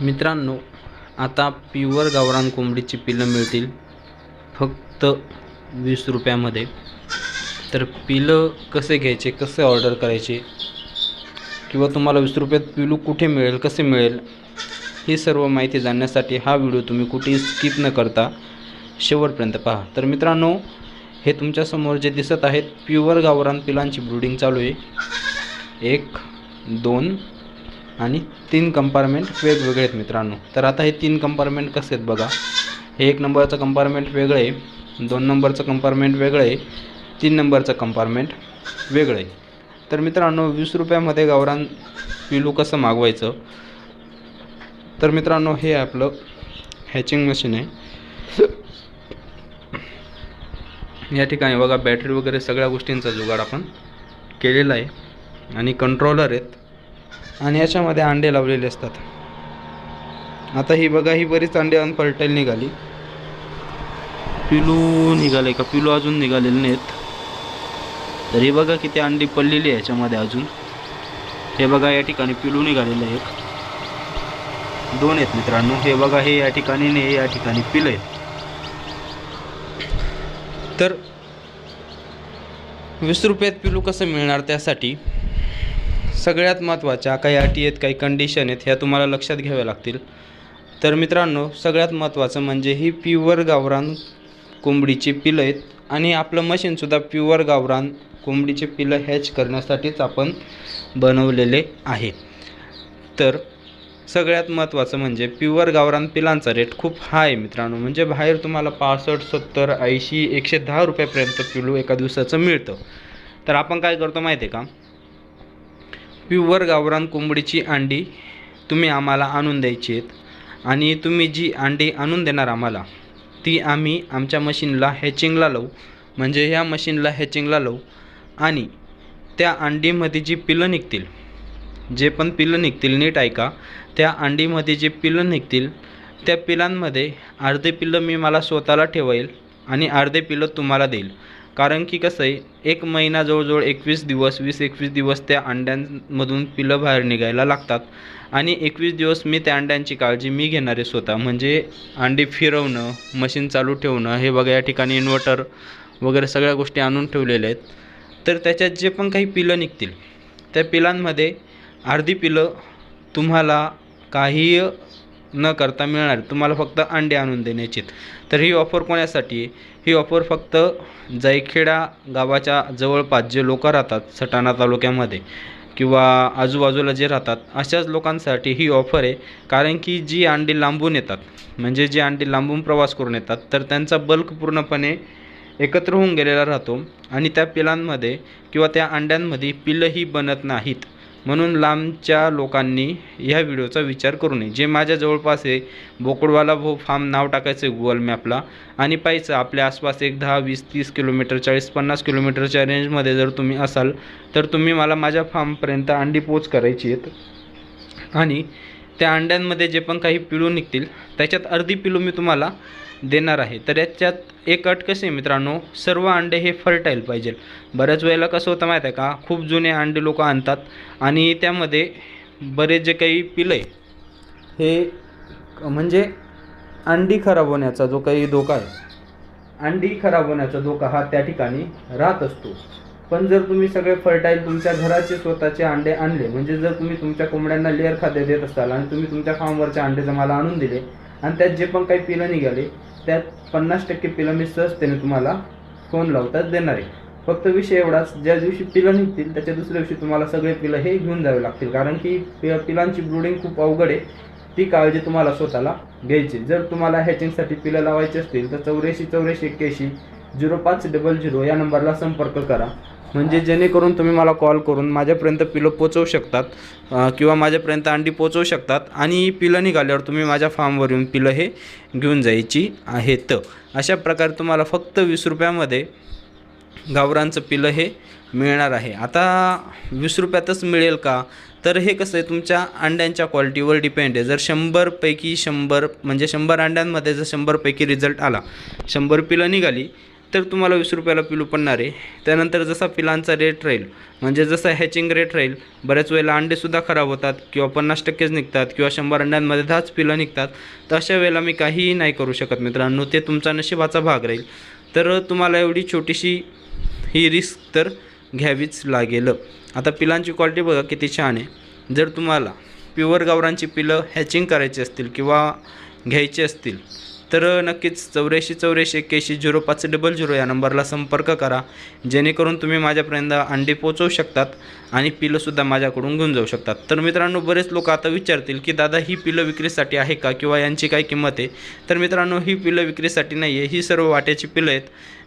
मित्रांनो आता प्युअर गावरान कोंबडीची पिलं मिळतील. फक्त वीस रुपयामध्ये. तर पिलं कसे घ्यायचे कसे ऑर्डर करायचे? किंवा तुम्हाला वीस रुपयात पिलू कुठे मिळेल कसे मिळेल? ही सर्व माहिती जाणण्यासाठी हा व्हिडिओ तुम्ही कुठेही स्किप न करता शेवटपर्यंत पहा. तर मित्रांनो हे तुमच्यासमोर जे दिसत आहेत प्युअर गावरान पिलांची ब्रूडिंग चालू आहे. एक दोन आणि तीन कंपार्टमेंट वेगवेगळे आहेत मित्रांनो. तर आता हे तीन कंपार्टमेंट कसे आहेत बघा. हे एक नंबरचं कंपार्टमेंट वेगळं आहे दोन नंबरचं कंपार्टमेंट वेगळं आहे तीन नंबरचं कंपार्टमेंट वेगळं आहे. तर मित्रांनो वीस रुपयामध्ये गावरान पिलू कसं मागवायचं? तर मित्रांनो हे आपलं हॅचिंग मशीन आहे. या ठिकाणी बघा बॅटरी वगैरे सगळ्या गोष्टींचा जुगाड आपण केलेला आहे. आणि कंट्रोलर आहेत. आणि याच्यामध्ये अंडे लावलेले असतात. आता ही बघा ही बरीच अंडे अनफर्टाईल निघाली. पिलू निघाले का? पिलू अजून निघालेले नाहीत. तरी बघा किती अंडी पडलेली आहे याच्यामध्ये अजून. हे बघा या ठिकाणी पिलू निघालेलं आहे एक दोन आहेत मित्रांनो. हे बघा हे या ठिकाणी नाही या ठिकाणी पिलं आहे तर वीस रुपयात पिलू कसं मिळणार त्यासाठी? सगळ्यात महत्त्वाच्या काही अटी आहेत काही कंडिशन आहेत ह्या तुम्हाला लक्षात घ्याव्या लागतील. तर मित्रांनो सगळ्यात महत्त्वाचं म्हणजे ही प्युअर गावरान कोंबडीची पिलं आहेत आणि आपलं मशीनसुद्धा प्युअर गावरान कोंबडीचे पिलं हॅच करण्यासाठीच आपण बनवलेले आहे. तर सगळ्यात महत्त्वाचं म्हणजे प्युअर गावरान पिलांचा रेट खूप हाय आहे मित्रांनो. म्हणजे बाहेर तुम्हाला पासष्ट सत्तर ऐंशी एकशे दहा रुपयापर्यंत पिलू एका दिवसाचं मिळतं. तर आपण काय करतो माहिती आहे का? प्युअर गावरान कोंबडीची अंडी तुम्ही आम्हाला आणून द्यायची आहेत. आणि तुम्ही जी अंडी आणून देणार आम्हाला ती आम्ही आमच्या मशीनला हॅचिंगला लावू. म्हणजे ह्या मशीनला हॅचिंगला लावू. आणि त्या अंडीमध्ये जी पिलं निघतील जे पण पिलं निघतील नीट ऐका. त्या अंडीमध्ये जे पिलं निघतील त्या पिलांमध्ये अर्धे पिलं मी मला स्वतःला ठेवेल आणि अर्धे पिलं तुम्हाला देईल. कारण की कसं आहे एक महिना जवळजवळ एकवीस दिवस वीस एकवीस दिवस त्या अंड्यांमधून पिलं बाहेर निघायला लागतात. आणि एकवीस दिवस मी त्या अंड्यांची काळजी मी घेणार आहे स्वतः. म्हणजे अंडी फिरवणं मशीन चालू ठेवणं हे बघा या ठिकाणी इन्व्हर्टर वगैरे सगळ्या गोष्टी आणून ठेवलेल्या आहेत. तर त्याच्यात जे पण काही पिलं निघतील त्या पिलांमध्ये अर्धी पिलं तुम्हाला काही न करता मिळणार. तुम्हाला फक्त अंडे आणून देण्याची तर ही ऑफर कोणासाठी? ही ऑफर फक्त जायखेडा गावाच्या जवळपास जे लोक राहतात सटाणा तालुक्यामध्ये किंवा आजूबाजूला जे राहतात अशाच लोकांसाठी ही ऑफर आहे. कारण की जी अंडी लांबून येतात म्हणजे जी अंडी लांबून प्रवास करून येतात तर त्यांचा बल्क पूर्णपणे एकत्र होऊन गेलेला राहतो. आणि त्या पिलांमध्ये किंवा त्या अंड्यांमध्ये पिलंही बनत नाहीत. म्हणून लांबच्या लोकांनी ह्या व्हिडिओचा विचार करू नये. जे माझ्या जवळपास आहे बोकडवाला भो फार्म नाव टाकायचं आहे गुगल मॅपला आणि पाहायचं आपल्या आसपास एक दहा वीस तीस किलोमीटर चाळीस पन्नास किलोमीटरच्या रेंजमध्ये जर तुम्ही असाल तर तुम्ही मला माझ्या फार्मपर्यंत अंडी पोच करायची आहेत. आणि त्या अंड्यांमध्ये जे पण काही पिलू निघतील त्याच्यात अर्धी पिलू मी तुम्हाला देणार आहे. तर याच्यात एक अट कशी आहे मित्रांनो? सर्व अंडे हे फर्टाईल पाहिजे. बऱ्याच वेळेला कसं होतं माहीत आहे का? खूप जुने अंडे लोक आणतात आणि त्यामध्ये बरेच जे काही पिलं आहे हे म्हणजे अंडी खराब होण्याचा जो काही धोका आहे अंडी खराब होण्याचा धोका हा त्या ठिकाणी राहत असतो. पण जर तुम्ही सगळे फर्टाईल तुमच्या घराचे स्वतःचे अंडे आणले म्हणजे जर तुम्ही तुमच्या कोंबड्यांना लेअर खाद्य देत असाल आणि तुम्ही तुमच्या फार्मवरचे अंडे जर मला आणून दिले आणि त्यात जे पण काही पिलं निघाले त्यात पन्नास टक्के पिलं मी सहजतेने तुम्हाला फोन लावताच देणार आहे. फक्त विषय एवढाच ज्या दिवशी पिलं निघतील त्याच्या दुसऱ्या दिवशी तुम्हाला सगळे पिलं हे घेऊन जावे लागतील. कारण की पि- पिलांची ब्रुडिंग खूप अवघड आहे. ती काळजी तुम्हाला स्वतःला घ्यायची जर तुम्हाला हॅचिंगसाठी पिलं लावायची असतील तर चौऱ्याऐंशी चौऱ्याऐंशी एक्क्याऐंशी झिरो पाच डबल झिरो या नंबरला संपर्क करा. म्हणजे जेणेकरून तुम्ही मला कॉल करून माझ्यापर्यंत पिलं पोचवू शकतात किंवा माझ्यापर्यंत अंडी पोचवू शकतात आणि पिलं निघाल्यावर तुम्ही माझ्या फार्मवर येऊन पिलं हे घेऊन जायची आहेत. अशा प्रकारे तुम्हाला फक्त वीस रुपयामध्ये गावरांचं पिलं हे मिळणार आहे. आता वीस रुपयातच मिळेल का? तर हे कसं आहे तुमच्या अंड्यांच्या क्वालिटीवर डिपेंड आहे. जर शंभरपैकी शंभर म्हणजे शंभर अंड्यांमध्ये जर शंभरपैकी रिझल्ट आला शंभर पिलं निघाली तर तुम्हाला वीस रुपयाला पिलू पडणार आहे. त्यानंतर जसा पिलांचा रेट राहील म्हणजे जसा हॅचिंग रेट राहील बऱ्याच वेळेला अंडेसुद्धा खराब होतात किंवा पन्नास टक्केच निघतात किंवा शंभर अंड्यांमध्ये दहाच पिलं निघतात. तर अशा वेळेला मी काहीही नाही करू शकत मित्रांनो ते तुमचा नशिबाचा भाग राहील. तर तुम्हाला एवढी छोटीशी ही रिस्क तर घ्यावीच लागेल. आता पिलांची क्वालिटी बघा किती छान आहे. जर तुम्हाला प्युअर गावरांची पिलं हॅचिंग करायची असतील किंवा घ्यायची असतील तर नक्कीच चौऱ्याऐंशी चौऱ्याऐंशी एक्क्याऐंशी झिरो पाच डबल झिरो या नंबरला संपर्क करा. जेणेकरून तुम्ही माझ्यापर्यंत अंडी पोचवू शकतात आणि पिलंसुद्धा माझ्याकडून घेऊन जाऊ शकतात. तर मित्रांनो बरेच लोक आता विचारतील की दादा ही पिलं विक्रीसाठी आहे का किंवा यांची काय किंमत आहे? तर मित्रांनो ही पिलं विक्रीसाठी नाही आहे ही सर्व वाट्याची पिलं आहेत.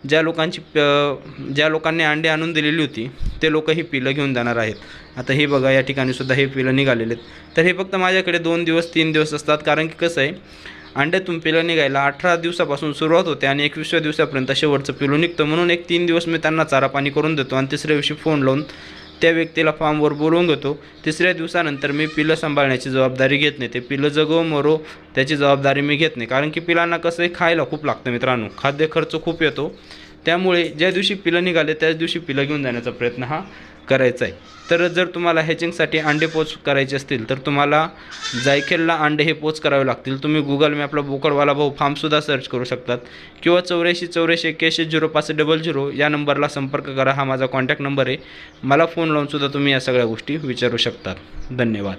ज्या लोकांची प- ज्या लोकांनी अंडे आणून दिलेली होती ते लोक ही पिलं घेऊन जाणार आहेत. आता हे बघा या ठिकाणी सुद्धा हे पिलं निघालेले आहेत. तर हे फक्त माझ्याकडे दोन दिवस तीन दिवस असतात. कारण की कसं आहे अंड्यातून पिलं निघायला अठरा दिवसापासून सुरुवात होते आणि एकवीसव्या दिवसापर्यंत शेवटचं पिलू निघतं. म्हणून एक तीन दिवस मी त्यांना चारा पाणी करून देतो आणि तिसऱ्या दिवशी फोन लावून त्या व्यक्तीला फार्मवर बोलवून घेतो. तिसऱ्या दिवसानंतर मी पिलं सांभाळण्याची जबाबदारी घेत नाही. ते पिलं जगो मरो त्याची जबाबदारी मी घेत नाही. कारण की पिलांना कसं आहे खायला खूप लागतं मित्रांनो. खाद्य खर्च खूप येतो. त्यामुळे ज्या दिवशी पिलं निघाले त्याच दिवशी पिलं घेऊन जाण्याचा प्रयत्न हा करायचं आहे तर जर तुम्हाला हॅचिंगसाठी अंडे पोच करायचे असतील तर तुम्हाला जायखेलला अंडे हे पोच करावे लागतील. तुम्ही गुगल मॅपला बोकडवाला भाऊ फार्मसुद्धा सर्च करू शकतात. किंवा चौऱ्याऐंशी चौऱ्याऐंशी एक्क्याऐंशी झिरो पाच डबल झिरो या नंबरला संपर्क करा. हा माझा कॉन्टॅक्ट नंबर आहे. मला फोन लावूनसुद्धा तुम्ही या सगळ्या गोष्टी विचारू शकतात. धन्यवाद.